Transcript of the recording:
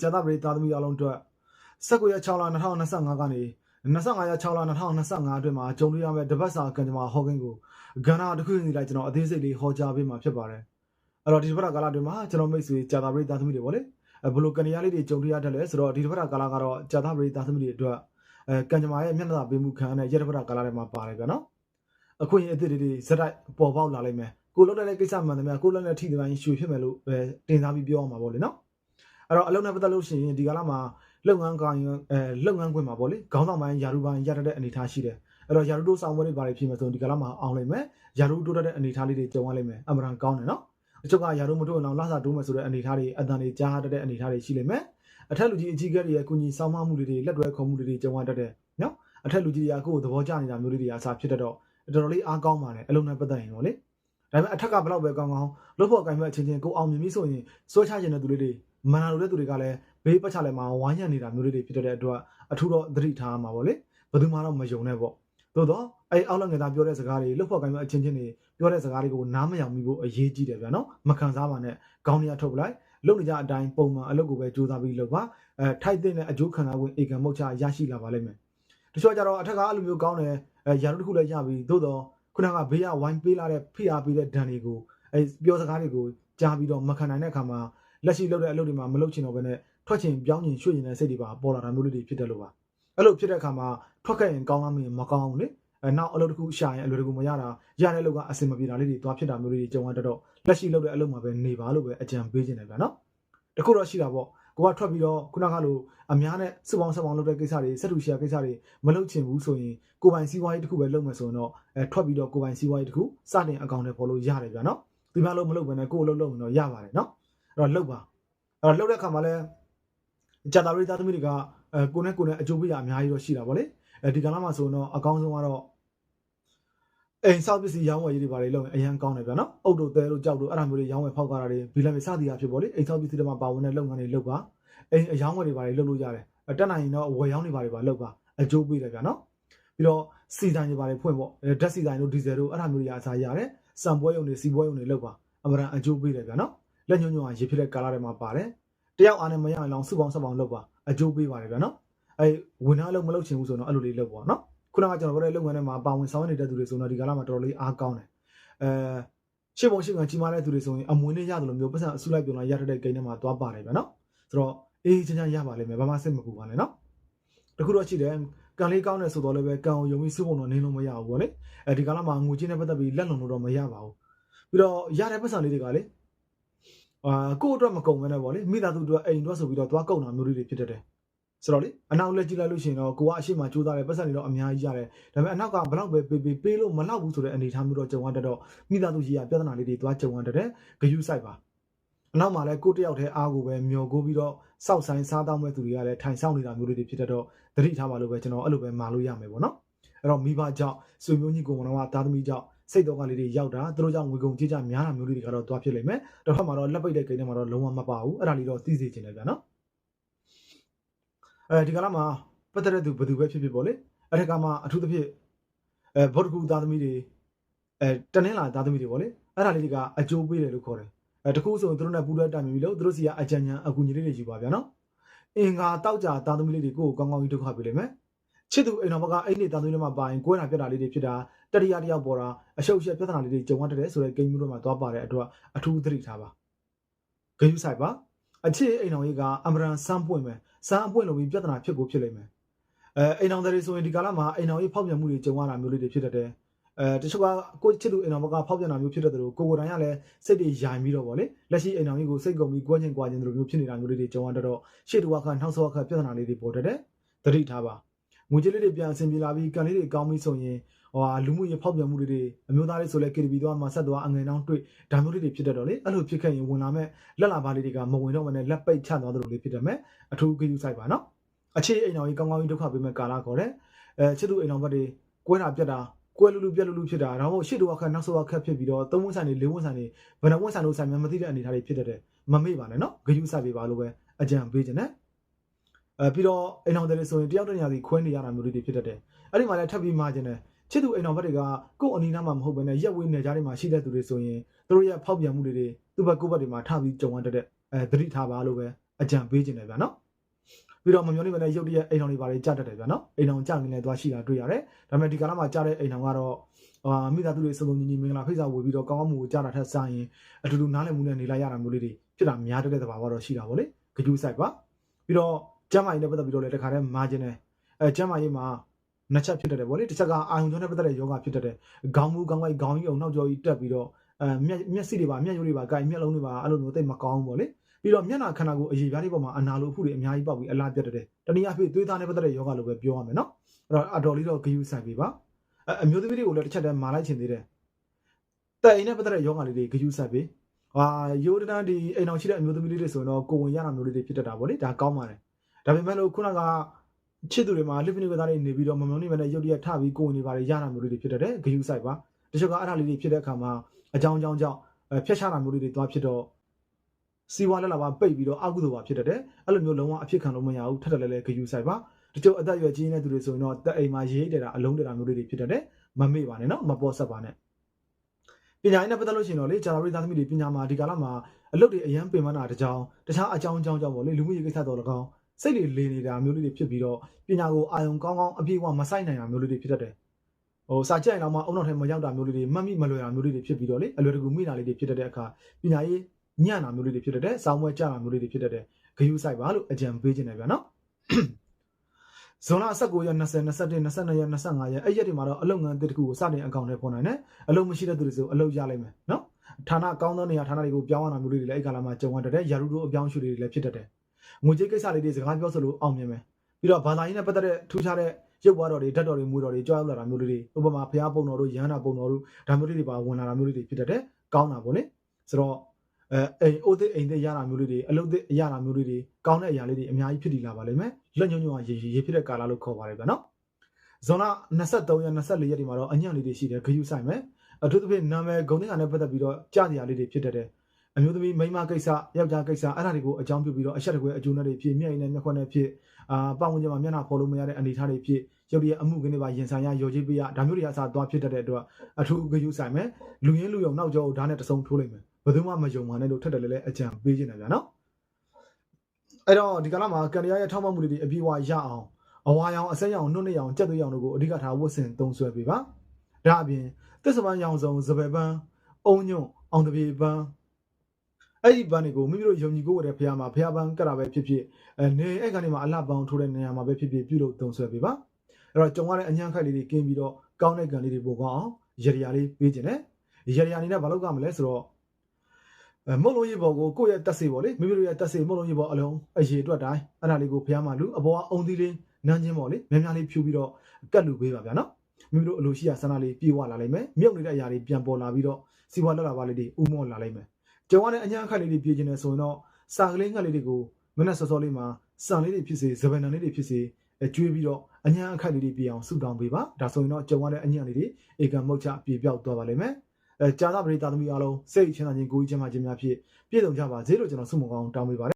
ကျန်သားပရိသတ်သမီးအလုံးအတွက်19ရက်6လ2025ကနေ25ရက်6လ2025အတွင်းမှာဂျုံတွေ့ရမယ့်တပတ်စာကံကြမ္မာဟောကင်းကိုကဏ္ဍတစ်ခုစီလိုက်ကျွန်တော်အသေးစိတ်လေးဟောကြားပေးမှာဖြစ်ပါတယ်အဲ့တော့ဒီတစ်ပတ်ကာလအတွင်းမှာကျွန်တော်မိတ်ဆွေကျန်သားပရိသတ်သမီးတွေပေါ့လေအဲဘလို့ကနေရာလေးတွေဂျုံတွေ့ရတတ်လဲဆိုတော့ဒီတစ်ပတ်ကာလကတော့ကျန်သားပရိသတ်သမီးတွေအတွက်အဲကံကြမ္မာရဲ့မျက်နှာပေးမှုခံရတဲ့ရက်တစ်ပတ်ကာလထဲမှာပါတယ်ဗျာနော်အခုရင်အစ်စ်တွေဇက်တိုက်ပေါ်ပေါက်လာလိမ့်မယ်ကိုလုံးတဲ့ကိစ္စမှန်တယ်များကိုလုံးတဲ့ထိတဲ့ပိုင်းရွှေဖြစ်မယ်လို့ပဲတင်စားပြီးပြောအောင်ပါပေါ့လေနော် အဲ့တော့အလုံးနဲ့ပတ်သက်လို့ရှိရင်ဒီကာလမှာလုပ်ငန်းကိုင်အဲလုပ်ငန်းခွင်မှာပေါ့လေခေါင်းဆောင်ပိုင်းယာရုပိုင်းရတတ်တဲ့အနေအထားရှိတယ်အဲ့တော့ယာရုတို့ဆောင်ပွဲတွေဘာတွေဖြစ်မယ်ဆိုရင်ဒီကာလမှာအောင်လိမ့်မယ်ယာရုတိုးတတ်တဲ့အနေအထားလေးတွေကြုံရလိမ့်မယ်အမှန်တန်ကောင်းတယ်နော်အချုပ်ကယာရုမတိုးအောင်လစာတိုးမယ်ဆိုတဲ့အနေအထားတွေအတန်တွေကြားတတ်တဲ့အနေအထားတွေရှိလိမ့်မယ်အထက်လူကြီးအကြီးကဲတွေရဲ့ကုညီဆောင်မမှုတွေလက်တွဲခုံမှုတွေကြုံရတတ်တဲ့နော်အထက်လူကြီးတွေကကိုယ့်ကိုသဘောကျနေတာမျိုးလေးတွေအစားဖြစ်တတ်တော့တော်တော်လေးအားကောင်းပါတယ်အလုံးနဲ့ပတ်သက်ရင်ပေါ့လေဒါပေမဲ့အထက်ကဘလောက်ပဲကောင်းကောင်းလို့ဖို့ကင်မဲ့အချင်းချင်းကိုအောင်မြင်ပြီဆိုရင်စိုးချခြင်းတဲ့သူလေးတွေ မနာလိုတဲ့သူတွေကလည်းဘေးပတ်ချလဲမှာဝိုင်းရနေတာမျိုးလေးတွေဖြစ်တဲ့အတွက်အထူးတော့သတိထားမှာပေါ့လေဘယ်သူမှတော့မယုံနဲ့ပေါ့သို့တော့အဲအောက်လက်ငယ်သားပြောတဲ့စကားတွေလို့ဖို့ကင်မဲ့အချင်းချင်းတွေပြောတဲ့စကားတွေကိုနားမယောင်မိဖို့အရေးကြီးတယ်ဗျာနော်မခံစားပါနဲ့ခေါင်းရထုတ်ပလိုက်လုပ်နေကြအတိုင်းပုံမှန်အလုပ်ကိုပဲကြိုးစားပြီးလုပ်ပါအဲထိုက်တဲ့အကျိုးခံစားဝင်ဧကံမုတ်ချရရှိလာပါလိမ့်မယ်တချို့ကြတော့အထက်ကအဲ့လိုမျိုးကောင်းတယ်အဲရာထူးတစ်ခုလည်းရပြီသို့တော့ခုနကဘေးကဝိုင်းပေးလာတဲ့ဖိအားပေးတဲ့ဒဏ်တွေကိုအဲပြောစကားတွေကိုကြားပြီးတော့မခံနိုင်တဲ့အခါမှာ လက်ရှိလုပ်တဲ့အလုပ်တွေမှာမလုပ်ချင်တော့ဘဲနဲ့ထွက်ချင်ပြောင်းချင်ရွှေ့ချင်တဲ့စိတ်တွေပါပေါ်လာတာမျိုးလေးတွေဖြစ်တယ်လို့ပါအဲ့လိုဖြစ်တဲ့အခါမှာထွက်ခဲ့ရင်ကောင်းလားမရင်မကောင်းဘူးလေအဲနောက်အလုပ်တစ်ခုရှာရင်အလွယ်တကူမရတာရတဲ့လုပ်ကအဆင်မပြေတာလေးတွေသွားဖြစ်တာမျိုးလေးတွေကြုံရတတ်တော့လက်ရှိလုပ်တဲ့အလုပ်မှာပဲနေပါလို့ပဲအကြံပေးခြင်းတယ်ဗျာနော်တခုတော့ရှိတာပေါ့ကိုကထွက်ပြီးတော့ခုနကလိုအများနဲ့စုပေါင်းဆက်ပေါင်းလုပ်တဲ့ကိစ္စတွေစက်တူရှယ်ကိစ္စတွေမလုပ်ချင်ဘူးဆိုရင်ကိုပိုင်စီးပွားရေးတစ်ခုပဲလုပ်မယ်ဆိုရင်တော့အဲထွက်ပြီးတော့ကိုပိုင်စီးပွားရေးတစ်ခုစတင်အကောင့်တွေပေါ်လို့ရတယ်ဗျာနော်ဒီမှာလို့မလုပ်ဘဲနဲ့ကိုယ်အလုပ်လုပ်ရင်တော့ရပါတယ်နော်အဲ့ တော့လုပ်ပါအဲ့တော့လုပ်တဲ့အခါမှာလည်းဂျာတာရီသားသမီးတွေကအဲကိုနဲ့ကိုနဲ့အကျိုးပေးရအများကြီးတော့ရှိတာဗောလေအဲဒီကလာမှာဆိုရင်တော့အကောင်းဆုံးကတော့အိမ်ဆောက်ပစ္စည်းရောင်းဝယ်ရေးတွေဘာတွေလုပ်ရင်အရန်ကောင်းတယ်ဗျာနော်အုတ်တို့တဲတို့ကြောက်တို့အဲ့ဒါမျိုးတွေရောင်းဝယ်ဖောက်ကားတာတွေဘီလန်ပဲစသည်အဖြစ်ဗောလေအိမ်ဆောက်ပစ္စည်းတွေမှာပါဝင်တဲ့လုပ်ငန်းတွေလုပ်ပါအိမ်အယောင်းဝယ်တွေဘာတွေလုပ်လို့ရတယ်အတက်နိုင်ရင်တော့ဝယ်ရောင်းတွေဘာတွေပါလုပ်ပါအကျိုးပေးတယ်ဗျာနော်ပြီးတော့စီဆိုင်တွေဘာတွေဖွင့်ပေါ့ဓာတ်စီဆိုင်တို့ဒီဇယ်တို့အဲ့ဒါမျိုးတွေအစားရတယ်စံပွဲရုံတွေစီပွဲရုံတွေလုပ်ပါအမှန်တန်အကျိုးပေးတယ်ဗျာနော် လက်ညှိုးညွှန်အောင်ရေဖြစ်တဲ့ကာလာတွေမှာပါတယ်တယောက်အားနဲ့မရအောင်လောင်စုပေါင်းဆက်ပေါင်းလုပ်ပါအကျိုးပေးပါတယ်ဗျာနော်အဲဝင်အားလုံးမလုပ်ချင်ဘူးဆိုတော့အဲ့လိုလေးလုပ်ပါနော်ခုနကကျွန်တော်ပြောတဲ့လုပ်ငန်းထဲမှာပါဝင်ဆောင်နေတဲ့သူတွေဆိုတော့ဒီကာလမှာတော်တော်လေးအားကောင်းတယ်အဲရှင်းပုံရှင်းကကြီးမားတဲ့သူတွေဆိုရင်အမွေနဲ့ရတယ်လို့မျိုးပတ်စံအစုလိုက်ပြုံလာရတဲ့ကိန်းထဲမှာသွားပါတယ်ဗျာနော်ဆိုတော့အေးချမ်းချမ်းရပါလိမ့်မယ်ဘာမှစိတ်မပူပါနဲ့နော်တခုတော့ရှိတယ်ကံလေးကောင်းတယ်ဆိုတော့လည်းပဲကံကိုယုံပြီးစုပုံတော့နင်းလို့မရဘူးဗောလေအဲဒီကာလမှာငွေချင်းနဲ့ပတ်သက်ပြီးလက်လုံလို့တော့မရပါဘူးပြီးတော့ရတဲ့ပတ်စံလေးတွေကလေ အာကို့အတွက်မကုန်ဘဲနဲ့ဗောလေမိသားစုအတွက်အိမ်အတွက်ဆိုပြီးတော့သွားကုန်တာမျိုးလေးတွေဖြစ်တတ်တယ်ဆိုတော့လေအနောက်လက်ကြည့်လိုက်လို့ရှိရင်တော့ကိုကအရှိမကြိုးစားတယ်ပတ်စံတွေတော့အများကြီးရတယ်ဒါပေမဲ့အနောက်ကဘလောက်ပဲပေးပေးပေးလို့မလောက်ဘူးဆိုတဲ့အနေအထားမျိုးတော့ကြုံရတတ်တော့မိသားစုကြီးကပြဿနာလေးတွေသွားကြုံရတတ်တယ်ဂယုစိုက်ပါအနောက်မှာလည်းကိုတယောက်တည်းအားကိုပဲမျောကိုပြီးတော့စောက်ဆိုင်စားတောင်းမဲ့သူတွေကလည်းထိုင်ဆောင်နေတာမျိုးလေးတွေဖြစ်တတ်တော့သတိထားပါလို့ပဲကျွန်တော်အဲ့လိုပဲမာလို့ရမယ်ပေါ့နော်အဲ့တော့မိဘကြောင့်ဆွေမျိုးညီကိုယ်တော်ကသားသမီးကြောင့် စိတ်တော်ကလေးတွေရောက်တာသူတို့ကြောင့်ငွေကုန်ကြေးကြများတာမျိုးလေးတွေကတော့သွားဖြစ်လိမ့်မယ်တစ်ဖက်မှာတော့လက်ပိတ်တဲ့ကိန်းထဲမှာတော့လုံးဝမပါဘူးအဲ့ဒါလေးတော့သိစေချင်တယ်ဗျာနော်အဲဒီကလာမှာပတ်သက်တဲ့သူဘယ်သူပဲဖြစ်ဖြစ်ပေါ့လေအဲ့ဒီကမှာအထူးသဖြင့်အဲဗောဓကူသားသမီးတွေအဲတနင်္လာသားသမီးတွေပေါ့လေအဲ့ဒါလေးတွေကအကျိုးပေးတယ်လို့ခေါ်တယ်အဲတခုဆိုရင်သူတို့နဲ့ပူးတွဲတိုင်ပင်ပြီးလို့သူတို့စီကအကြံဉာဏ်အကူအညီလေးတွေယူပါဗျာနော်အင်္ဂါတောက်ကြသားသမီးလေးတွေကိုယ်ကိုကောင်းကောင်းကြီးဒုက္ခပေးလိမ့်မယ်ချစ်သူအိမ်တော်ဘကအိမ်နေသားသမီးတွေမှာပါရင်ကိုယ်နာပြတ်တာလေးတွေဖြစ်တာ တတိယတယောက်ပေါ်တာအရှုပ်ရှက်ပြဿနာလေးတွေကြုံရတတ်တယ်ဆိုတဲ့ဂိမ်းမျိုးတွေမှာသွားပါတဲ့အတွက်အထူးသတိထားပါဂိမ်းဆိုင်ပါအချစ်အိမ်တော်ကြီးကအမရန်စမ်းပွင့်မယ်စမ်းအပွင့်လို့ပြီးပြဿနာဖြစ်ကိုဖြစ်လိမ့်မယ်အဲအိမ်တော်တွေဆိုရင်ဒီကာလမှာအိမ်တော်ကြီးဖောက်ပြန်မှုတွေကြုံရတာမျိုးလေးတွေဖြစ်တတ်တယ်အဲတချို့ကကိုချစ်သူအိမ်တော်ဘကဖောက်ပြန်တာမျိုးဖြစ်တတ်တယ်လို့ကိုကိုတိုင်ကလည်းစိတ်တွေယိုင်ပြီးတော့ဗောလေလက်ရှိအိမ်တော်ကြီးကိုစိတ်ကုန်ပြီးကွဲချင်းကွာချင်းတို့မျိုးဖြစ်နေတာမျိုးလေးတွေကြုံရတတ်တော့ရှေ့တူကနှောက်ဆော့ခပြဿနာလေးတွေပေါ်တတ်တယ်သတိထားပါငွေကြေးလေးတွေပြန်အဆင်ပြေလာပြီးကန်လေးတွေကောင်းပြီးဆိုရင် ဟိုဟာလူမှုရေးဖောက်ပြန်မှုတွေတွေအမျိုးသားလေးဆိုလဲ KTV သွားမှာဆက်သွားအငွေနှောင်းတွေ့ဒါမျိုးလေးတွေဖြစ်တတ်တော့လေအဲ့လိုဖြစ်ခဲ့ရင်ဝင်လာမဲ့လက်လာပါလေးတွေကမဝင်တော့မနဲ့လက်ပိတ်ချသွားသလိုလေးဖြစ်တယ်မဲ့အထူးဂရုစိုက်ပါနော်အခြေအိမ်တော်ကြီးကောင်းကောင်းကြီးဒုက္ခပေးမဲ့ကာလခေါ်တယ်အဲချစ်သူအိမ်တော်ဘက်တွေကွဲတာပြက်တာကွဲလူလူပြက်လူလူဖြစ်တာဒါမှမဟုတ်ရှစ်တူအခက်နောက်ဆုံးအခက်ဖြစ်ပြီးတော့သုံးဝန်ဆိုင်တွေလေးဝန်ဆိုင်တွေဘယ်နှဝန်ဆိုင်လို့ဆိုင်မှမသိတဲ့အနေအထားတွေဖြစ်တတ်တယ်မမေ့ပါနဲ့နော်ဂရုစိုက်ပေးပါလို့ပဲအကြံပေးခြင်းနဲ့အဲပြီးတော့အိမ်တော်တွေဆိုရင်တယောက်တည်းညာစီခွဲနေရတာမျိုးလေးတွေဖြစ်တတ်တယ်အဲ့ဒီမှာလည်းထပ်ပြီးမှားခြင်းနဲ့ ချစ်သူအိမ်တော်ဘက်ကကို့အနီးနားမှာမဟုတ်ဘဲနဲ့ရက်ဝေးနေကြတွေမှာရှိတဲ့သူတွေဆိုရင်သူတို့ရဲ့ဖောက်ပြန်မှုတွေတွေသူ့ဘက်ကိုယ့်ဘက်တွေမှာထပြီးကြုံရတတ်တဲ့အဲသတိထားပါလို့ပဲအကြံပေးခြင်းတယ်ဗျာနော်ပြီးတော့မမျောနေမနဲ့ရုပ်တရက်အိမ်တော်တွေပါတွေကြတတ်တယ်ဗျာနော်အိမ်တော်ကြနေလဲသွားရှိတာတွေ့ရတယ်ဒါပေမဲ့ဒီကာလမှာကြတဲ့အိမ်တော်ကတော့အာမိသားစုတွေစုံစုံညီညီမင်္ဂလာဖိတ်စာဝေပြီးတော့ကောင်းကောင်းမူကိုကြတာထက်စားရင်အတူတူနားလည်မှုနဲ့နေလိုက်ရတာမျိုးလေးတွေဖြစ်တာများတဲ့တဲ့ဘာဝတော့ရှိတာဗောလေဂကျူးဆိုင်ပါပြီးတော့ကျမ်းမာရေးနဲ့ပတ်သက်ပြီးတော့လည်းတခါတည်းမာခြင်းနဲ့အဲကျမ်းမာရေးမှာ နှစ်ချက်ဖြစ်တတ်တယ်ဗောလေတစ်ချက်ကအာယုံကြောနဲ့ပတ်သက်တဲ့ယောဂဖြစ်တတ်တယ်ခေါင်းမူခေါင်းကိုက်ခေါင်းကြီးအောင်နှောက်ကြောကြီးတက်ပြီးတော့အဲမျက်မျက်စိတွေပါမျက်ရိုးတွေပါကိုက်မျက်လုံးတွေပါအဲ့လိုမျိုးတိတ်မကောင်းဘူးဗောလေပြီးတော့မျက်နှာခန္ဓာကိုယ်အရေးပြားလေးပေါ်မှာအနာလိုအဖုတွေအများကြီးပေါက်ပြီးအလားပြတ်တယ်တနည်းအားဖြင့်သွေးသားနဲ့ပတ်သက်တဲ့ယောဂလိုပဲပြောရမယ်နော်အဲ့တော့အတော်လေးတော့ဂယူဆိုင်ပြီပါအအမျိုးသမီးတွေကိုလည်းတစ်ချက်တည်းမာလိုက်ချင်သေးတယ်တဲ့အိမ်နဲ့ပတ်သက်တဲ့ယောဂလေးတွေဂယူဆိုင်ပြီဟာယိုဒနာဒီအိမ်အောင်ရှိတဲ့အမျိုးသမီးလေးတွေဆိုရင်တော့ကိုဝင်ရတာမျိုးလေးတွေဖြစ်တတ်တာဗောလေဒါကောင်းပါတယ်ဒါပေမဲ့လို့ခုနက ချစ်သူတွေမှာလိဖနီကသားတွေနေပြီးတော့မမောင်နေမနဲ့ရုပ်တရက်ထပြီးကိုဝင်နေပါလေရတာမျိုးလေးတွေဖြစ်တတ်တယ်ဂယူဆိုင်ပါတချို့ကအဲ့ဒါလေးတွေဖြစ်တဲ့အခါမှာအကြောင်းအကြောင်းကြောင့်အဲဖျက်ချတာမျိုးလေးတွေသွားဖြစ်တော့စီဝါလက်လာပါပိတ်ပြီးတော့အကုသိုလ်ပါဖြစ်တတ်တယ်အဲ့လိုမျိုးလုံးဝအဖြစ်ခံလို့မရဘူးထပ်တယ်လည်းလည်းဂယူဆိုင်ပါတချို့အသက်အရွယ်ကြီးနေတဲ့သူတွေဆိုရင်တော့တက်အိမ်မှာရေးတယ်တာအလုံးတယ်တာမျိုးလေးတွေဖြစ်တတ်တယ်မမေ့ပါနဲ့နော်မပေါ်ဆက်ပါနဲ့ပညာရေးနဲ့ပတ်သက်လို့ရှိရင်တော့လေဂျာနာရီသားသမီးတွေပညာမှာဒီကာလမှာအလုပ်တွေအရန်ပင်ပန်းတာတကြောင်တခြားအကြောင်းအကြောင်းကြောင့်ပေါ့လေလူမှုရေးကိစ္စတော့၎င်း စိတ်တွေလေနေတာမျိုးလေးတွေဖြစ်ပြီးတော့ပညာကိုအာယုံကောင်းကောင်းအပြည့်အဝမဆိုင်နိုင်တာမျိုးလေးတွေဖြစ်တတ်တယ်ဟိုစာကြိုက်ရင်တော့မှအုံနောက်ထဲမရောက်တာမျိုးလေးတွေမှတ်မိမလွယ်တာမျိုးလေးတွေဖြစ်ပြီးတော့လေအလွယ်တကူမိတာလေးတွေဖြစ်တတ်တဲ့အခါပညာရေးညံ့တာမျိုးလေးတွေဖြစ်တတ်တယ်စောင်းမွဲကြတာမျိုးလေးတွေဖြစ်တတ်တယ်ဂယုဆိုင်ပါလို့အကြံပေးခြင်းတယ်ဗျာနော်ဇွန်လ19ရက်20 21 22ရက်25ရက်အဲ့ရက်တွေမှာတော့အလုပ်ငန်းအသစ်တစ်ခုကိုစတင်အကောင့်ထဲပေါ်နိုင်တယ်အလုပ်မရှိတဲ့သူတွေဆိုအလုပ်ရလိမ့်မယ်နော်ဌာနကောင်းသောနေရာဌာနတွေကိုပြောင်းရတာမျိုးလေးတွေလည်းအဲ့ကာလမှာကြုံရတတ်တယ်ရာထူးတို့အပြောင်းအရွှေ့တွေလည်းဖြစ်တတ်တယ် ငွေကြေးကိစ္စလေးတွေစကားပြောဆိုလို့အောင်မြင်မယ်ပြီးတော့ဘာသာရေးနဲ့ပတ်သက်တဲ့ထူးခြားတဲ့ရုပ်ဘွားတော်တွေဓာတ်တော်တွေမူတော်တွေကြွားလာတာမျိုးလေးတွေဥပမာဘုရားပုံတော်တို့ရဟန္တာပုံတော်တို့ဒါမျိုးလေးတွေပါဝင်လာတာမျိုးလေးတွေဖြစ်တတ်တယ်ကောင်းတာပေါ့လေဆိုတော့အဲအိမ်အိုးသစ်အိမ်သစ်ရတာမျိုးလေးတွေအလုပ်သစ်ရတာမျိုးလေးတွေကောင်းတဲ့အရာလေးတွေအများကြီးဖြစ်တည်လာပါလိမ့်မယ်လက်ညှိုးညွှန်ကရေရေဖြစ်တဲ့ကာလလို့ခေါ်ပါတယ်ဗျာနော်ဇွန်လ23ရက်24ရက်ဒီမှာတော့အညံ့လေးတွေရှိတယ်ဂယုဆိုင်မယ်အထူးသဖြင့်နာမည်ဂုဏ်သင်္ကာနဲ့ပတ်သက်ပြီးတော့ကြားစရာလေးတွေဖြစ်တတ်တယ် အမျိုးသမီးမိန်းမကိစ္စယောက်ျားကိစ္စအဲ့ဒါတွေကိုအကြောင်းပြုပြီးတော့အချက်တကွဲအကျိုးနဲ့တွေဖြစ်မျက်ရည်နဲ့မျက်ခွက်နဲ့ဖြစ်အာပတ်ဝန်းကျင်မှာမျက်နှာဖော်လို့မရတဲ့အနေအထားတွေဖြစ်ရုပ်ရည်အမှုကင်းတွေပါရင်ဆိုင်ရရော်ကြီးပေးရဒါမျိုးတွေအစားသွားဖြစ်တတ်တဲ့အတွက်အထူးဂယုဆိုင်မယ်လူရင်းလူယုံနောက်ကျောကိုဓာတ်နဲ့တဆုံထိုးလိုက်မယ်ဘယ်သူမှမယုံပါနဲ့လို့ထက်တယ်လည်းလည်းအကြံပေးခြင်းတယ်ဗျာနော်အဲ့တော့ဒီကလာမှာကန်ရရဲ့ထောက်မှမှုတွေအပြည့်အဝရအောင်အဝါရောင်အစိမ်းရောင်နှုတ်နှစ်ရောင်ကြက်သွေးရောင်တို့ကိုအဓိကထားဝတ်ဆင်သုံးဆွဲပေးပါဒါအပြင်သစ္စာပန်းရောင်စုံစပယ်ပန်းအုံညွန့်အောင်တပြေပန်း အဲ့ဒီပန်းတွေကိုမိမိတို့ယုံကြည်ကိုယ်ရတဲ့ဖះမှာဖះပန်းကတ်တာပဲဖြစ်ဖြစ်အနေအဲ့ကနေမှာအလှပန်းထိုးတဲ့နေရာမှာပဲဖြစ်ဖြစ်ပြုလုပ်သုံးဆွဲပေးပါအဲ့တော့ကြုံရတဲ့အញ្ញမ်းခိုက်လေးတွေကင်းပြီးတော့ကောင်းတဲ့ကံလေးတွေပို့ကောင်းအောင်ရရရာလေးပေးခြင်းနဲ့ရရရာအနေနဲ့ဘာလုပ်ကြမလဲဆိုတော့အဲမုတ်လုံးရေပေါ်ကိုကိုယ့်ရဲ့တက်စေပေါ့လေမိမိတို့ရဲ့တက်စေမုတ်လုံးရေပေါ်အလုံးအရေအတွက်တိုင်းအဲ့ဒါလေးကိုဖះမှာလူအပေါ်ကအုံသီးလေးနန်းချင်းပေါ့လေများများလေးဖြူပြီးတော့ကတ်လူပေးပါဗျာနော်မိမိတို့အလိုရှိရာဆန္ဒလေးပြေဝလာလိမ့်မယ်မြုပ်နေတဲ့အရာတွေပြန်ပေါ်လာပြီးတော့စီပွားလက်လာပါလေးတွေဥမော့လာလိမ့်မယ် ကျွန်တော်လည်းအညာခက်လေးတွေပြေးခြင်းနဲ့ဆိုရင်တော့စာကလေးငှက်လေးတွေကိုမနဲ့စောစောလေးမှာစံလေးတွေဖြစ်စေဇပန်နံလေးတွေဖြစ်စေအကျွေးပြီးတော့အညာအခက်လေးတွေပြေးအောင်ဆူတောင်းပေးပါဒါဆိုရင်တော့ကျွန်တော်လည်းအညာလေးတွေဧကံမုတ်ချပြေပြောက်သွားပါလိမ့်မယ်အဲကြာသပရိသသမီးအားလုံးစိတ်ချမ်းသာခြင်းကိုယ်ချမ်းသာခြင်းများဖြင့်ပြည့်စုံကြပါစေလို့ကျွန်တော်ဆုမကောင်းတောင်းပေးပါတယ်